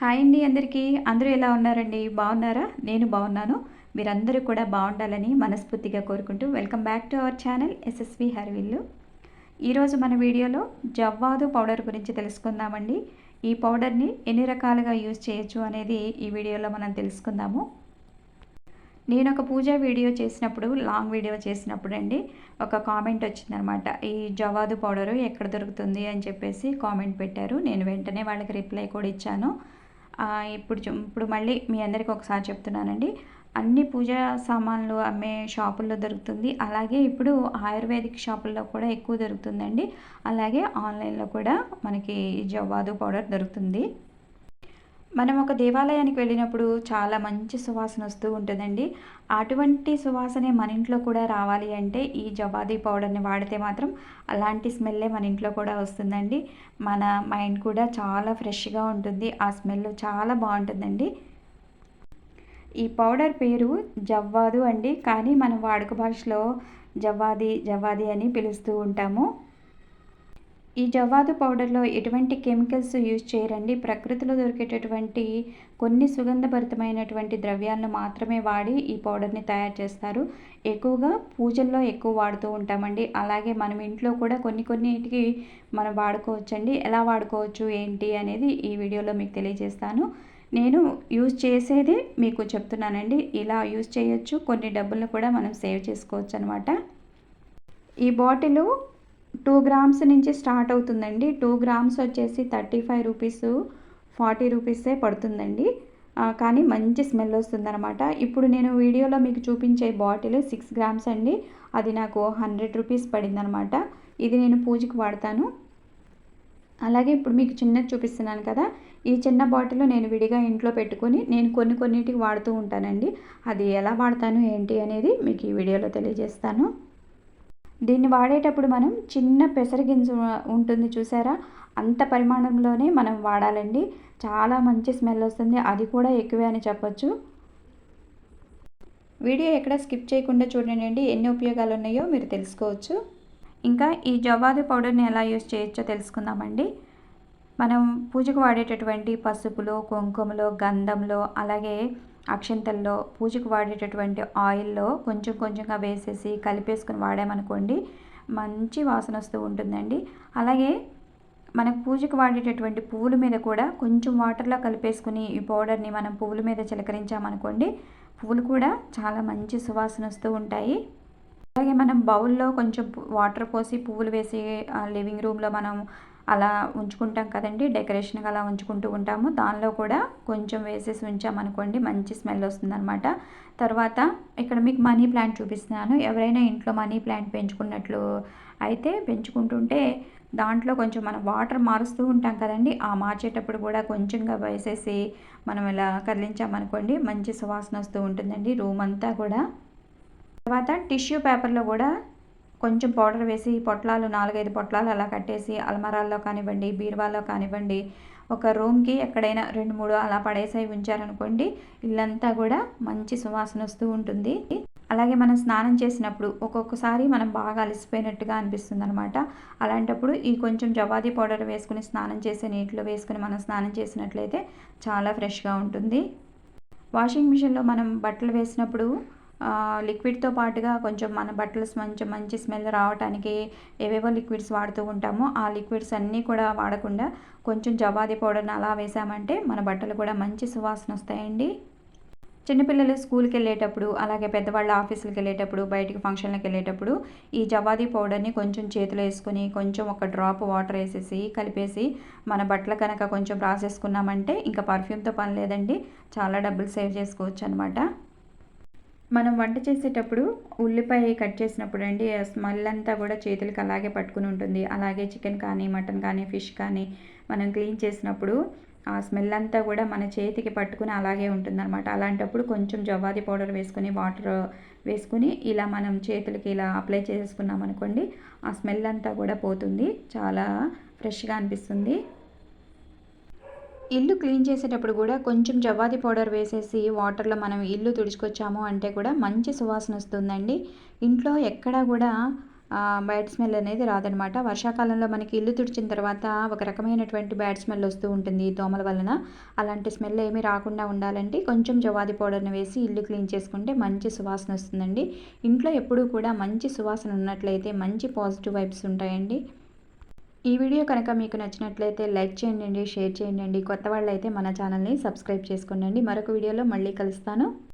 Hi అండి అందరికీ. అందరూ ఎలా ఉన్నారండి? బాగున్నారా? నేను బాగున్నాను. మీరందరూ కూడా బాగుండాలని మనస్ఫూర్తిగా కోరుకుంటూ welcome back to our channel S S V Harivillu. ఈరోజు మన వీడియోలో జవ్వాదు పౌడర్ గురించి తెలుసుకుందామండి. ఈ పౌడర్ని ఎన్ని రకాలుగా యూజ్ చేయొచ్చు అనేది ఈ వీడియోలో మనం తెలుసుకుందాము. నేను ఒక పూజ వీడియో చేసినప్పుడు లాంగ్ వీడియో చేసినప్పుడు అండి ఒక కామెంట్ వచ్చిందనమాట. ఈ జవాదు పౌడరు ఎక్కడ దొరుకుతుంది అని చెప్పేసి కామెంట్ పెట్టారు. నేను వెంటనే వాళ్ళకి రిప్లై కూడా ఇచ్చాను. ఇప్పుడు ఇప్పుడు మళ్ళీ మీ అందరికీ ఒకసారి చెప్తున్నానండి. అన్ని పూజా సామాన్లు అమ్మే షాపుల్లో దొరుకుతుంది. అలాగే ఇప్పుడు ఆయుర్వేదిక్ షాపుల్లో కూడా ఎక్కువ దొరుకుతుందండి. అలాగే ఆన్లైన్లో కూడా మనకి జవ్వాదు పౌడర్ దొరుకుతుంది. మనం ఒక దేవాలయానికి వెళ్ళినప్పుడు చాలా మంచి సువాసన వస్తూ ఉంటుందండి. అటువంటి సువాసనే మన ఇంట్లో కూడా రావాలి అంటే ఈ జవాది పౌడర్ని వాడితే మాత్రం అలాంటి స్మెల్లే మన ఇంట్లో కూడా వస్తుందండి. మన మైండ్ కూడా చాలా ఫ్రెష్గా ఉంటుంది. ఆ స్మెల్ చాలా బాగుంటుందండి. ఈ పౌడర్ పేరు జవ్వాదు అండి. కానీ మనం వాడుక భాషలో జవ్వాది జవ్వాది అని పిలుస్తూ ఉంటాము. ఈ జవ్వాదు పౌడర్లో ఎటువంటి కెమికల్స్ యూజ్ చేయరండి. ప్రకృతిలో దొరికేటటువంటి కొన్ని సుగంధభరితమైనటువంటి ద్రవ్యాలను మాత్రమే వాడి ఈ పౌడర్ని తయారు చేస్తారు. ఎక్కువగా పూజల్లో ఎక్కువ వాడుతూ ఉంటామండి. అలాగే మనం ఇంట్లో కూడా కొన్ని కొన్నిటికి మనం వాడుకోవచ్చండి. ఎలా వాడుకోవచ్చు ఏంటి అనేది ఈ వీడియోలో మీకు తెలియజేస్తాను. నేను యూజ్ చేసేది మీకు చెప్తున్నానండి. ఇలా యూజ్ చేయొచ్చు. కొన్ని డబ్బులను కూడా మనం సేవ్ చేసుకోవచ్చు అనమాట ఈ బాటిల్ టూ గ్రామ్స్ నుంచి స్టార్ట్ అవుతుందండి. టూ గ్రామ్స్ వచ్చేసి థర్టీ ఫైవ్ రూపీస్ ఫార్టీ రూపీసే పడుతుందండి. కానీ మంచి స్మెల్ వస్తుందనమాట ఇప్పుడు నేను వీడియోలో మీకు చూపించే బాటిల్ సిక్స్ గ్రామ్స్ అండి. అది నాకు హండ్రెడ్ రూపీస్ పడిందనమాట ఇది నేను పూజకి వాడతాను. అలాగే ఇప్పుడు మీకు చిన్నది చూపిస్తున్నాను కదా. ఈ చిన్న బాటిల్ నేను విడిగా ఇంట్లో పెట్టుకొని నేను కొన్ని కొన్నిటికి వాడుతూ ఉంటానండి. అది ఎలా వాడతాను ఏంటి అనేది మీకు ఈ వీడియోలో తెలియజేస్తాను. దీన్ని వాడేటప్పుడు మనం చిన్న పెసరగింజ ఉంటుంది చూసారా? అంత పరిమాణంలోనే మనం వాడాలండి. చాలా మంచి స్మెల్ వస్తుంది. అది కూడా ఎక్కువే అని చెప్పొచ్చు. వీడియో ఎక్కడ స్కిప్ చేయకుండా చూడండి. ఎన్ని ఉపయోగాలు ఉన్నాయో మీరు తెలుసుకోవచ్చు. ఇంకా ఈ జవాదు పౌడర్ని ఎలా యూస్ చేయొచ్చో తెలుసుకుందామండి. మనం పూజకు వాడేటటువంటి పసుపులో కుంకుమలో గంధంలో అలాగే అక్షంతల్లో పూజకు వాడేటటువంటి ఆయిల్లో కొంచెం కొంచెంగా వేసేసి కలిపేసుకుని వాడామనుకోండి మంచి వాసన వస్తూ ఉంటుందండి. అలాగే మనకు పూజకు వాడేటటువంటి పువ్వుల మీద కూడా కొంచెం వాటర్లో కలిపేసుకుని ఈ పౌడర్ని మనం పువ్వుల మీద చిలకరించామనుకోండి పువ్వులు కూడా చాలా మంచి సువాసన వస్తూ ఉంటాయి. అలాగే మనం బౌల్లో కొంచెం వాటర్ పోసి పువ్వులు వేసి లివింగ్ రూమ్లో మనం అలా ఉంచుకుంటాం కదండి. డెకరేషన్గా అలా ఉంచుకుంటూ ఉంటాము. దానిలో కూడా కొంచెం వేసేసి ఉంచామనుకోండి మంచి స్మెల్ వస్తుందన్నమాట. తర్వాత ఇక్కడ మీకు మనీ ప్లాంట్ చూపిస్తున్నాను. ఎవరైనా ఇంట్లో మనీ ప్లాంట్ పెంచుకున్నట్లు అయితే పెంచుకుంటుంటే దాంట్లో కొంచెం మనం వాటర్ మారుస్తూ ఉంటాం కదండి. ఆ మార్చేటప్పుడు కూడా కొంచెంగా వేసేసి మనం ఇలా కదిలించామనుకోండి మంచి సువాసన వస్తూ ఉంటుందండి రూమ్ అంతా కూడా. తర్వాత టిష్యూ పేపర్లో కూడా కొంచెం పౌడర్ వేసి పొట్లాలు నాలుగైదు పొట్లాలు అలా కట్టేసి అల్మరాల్లో కానివ్వండి బీరువాల్లో కానివ్వండి ఒక రూమ్కి ఎక్కడైనా రెండు మూడు అలా పడేసి ఉంచారనుకోండి ఇల్లంతా కూడా మంచి సువాసన వస్తూ ఉంటుంది. అలాగే మనం స్నానం చేసినప్పుడు ఒక్కొక్కసారి మనం బాగా అలసిపోయినట్టుగా అనిపిస్తుంది అనమాట అలాంటప్పుడు ఈ కొంచెం జవాది పౌడర్ వేసుకుని స్నానం చేసే నీటిలో వేసుకుని మనం స్నానం చేసినట్లయితే చాలా ఫ్రెష్గా ఉంటుంది. వాషింగ్ మిషన్లో మనం బట్టలు వేసినప్పుడు లిక్విడ్తో పాటుగా కొంచెం మన బట్టలు కొంచెం మంచి స్మెల్ రావడానికి ఏవేవో లిక్విడ్స్ వాడుతూ ఉంటామో. ఆ లిక్విడ్స్ అన్నీ కూడా వాడకుండా కొంచెం జవాది పౌడర్ని అలా వేసామంటే మన బట్టలు కూడా మంచి సువాసన వస్తాయండి. చిన్నపిల్లలు స్కూల్కి వెళ్ళేటప్పుడు అలాగే పెద్దవాళ్ళ ఆఫీసులకు వెళ్ళేటప్పుడు బయటికి ఫంక్షన్లకు వెళ్ళేటప్పుడు ఈ జవాది పౌడర్ని కొంచెం చేతిలో వేసుకొని కొంచెం ఒక డ్రాప్ వాటర్ వేసేసి కలిపేసి మన బట్టలు కనుక కొంచెం రాసేసుకున్నామంటే ఇంకా పర్ఫ్యూమ్తో పని లేదండి. చాలా డబ్బులు సేవ్ చేసుకోవచ్చు అనమాట మనం వంట చేసేటప్పుడు ఉల్లిపాయ కట్ చేసినప్పుడు అండి స్మెల్ అంతా కూడా చేతులకి అలాగే పట్టుకుని ఉంటుంది. అలాగే చికెన్ కానీ మటన్ కానీ ఫిష్ కానీ మనం క్లీన్ చేసినప్పుడు ఆ స్మెల్ అంతా కూడా మన చేతికి పట్టుకుని అలాగే ఉంటుందన్నమాట. అలాంటప్పుడు కొంచెం జవాది పౌడర్ వేసుకుని వాటర్ వేసుకుని ఇలా మనం చేతులకి ఇలా అప్లై చేసుకున్నాం అనుకోండి ఆ స్మెల్ అంతా కూడా పోతుంది. చాలా ఫ్రెష్గా అనిపిస్తుంది. ఇల్లు క్లీన్ చేసేటప్పుడు కూడా కొంచెం జవాది పౌడర్ వేసేసి వాటర్లో మనం ఇల్లు తుడుచుకొచ్చాము అంటే కూడా మంచి సువాసన వస్తుందండి. ఇంట్లో ఎక్కడా కూడా బ్యాడ్ స్మెల్ అనేది రాదనమాట. వర్షాకాలంలో మనకి ఇల్లు తుడిచిన తర్వాత ఒక రకమైనటువంటి బ్యాడ్ స్మెల్ వస్తూ ఉంటుంది దోమల వలన. అలాంటి స్మెల్ ఏమీ రాకుండా ఉండాలంటే కొంచెం జవాది పౌడర్ని వేసి ఇల్లు క్లీన్ చేసుకుంటే మంచి సువాసన వస్తుందండి. ఇంట్లో ఎప్పుడూ కూడా మంచి సువాసన ఉన్నట్లయితే మంచి పాజిటివ్ వైబ్స్ ఉంటాయండి. ఈ వీడియో కనుక మీకు నచ్చినట్లయితే లైక్ చేయండి షేర్ చేయండి. కొత్త వాళ్ళు అయితే మన ఛానల్ని సబ్స్క్రైబ్ చేసుకోండి. మరొక వీడియోలో మళ్ళీ కలుస్తాను.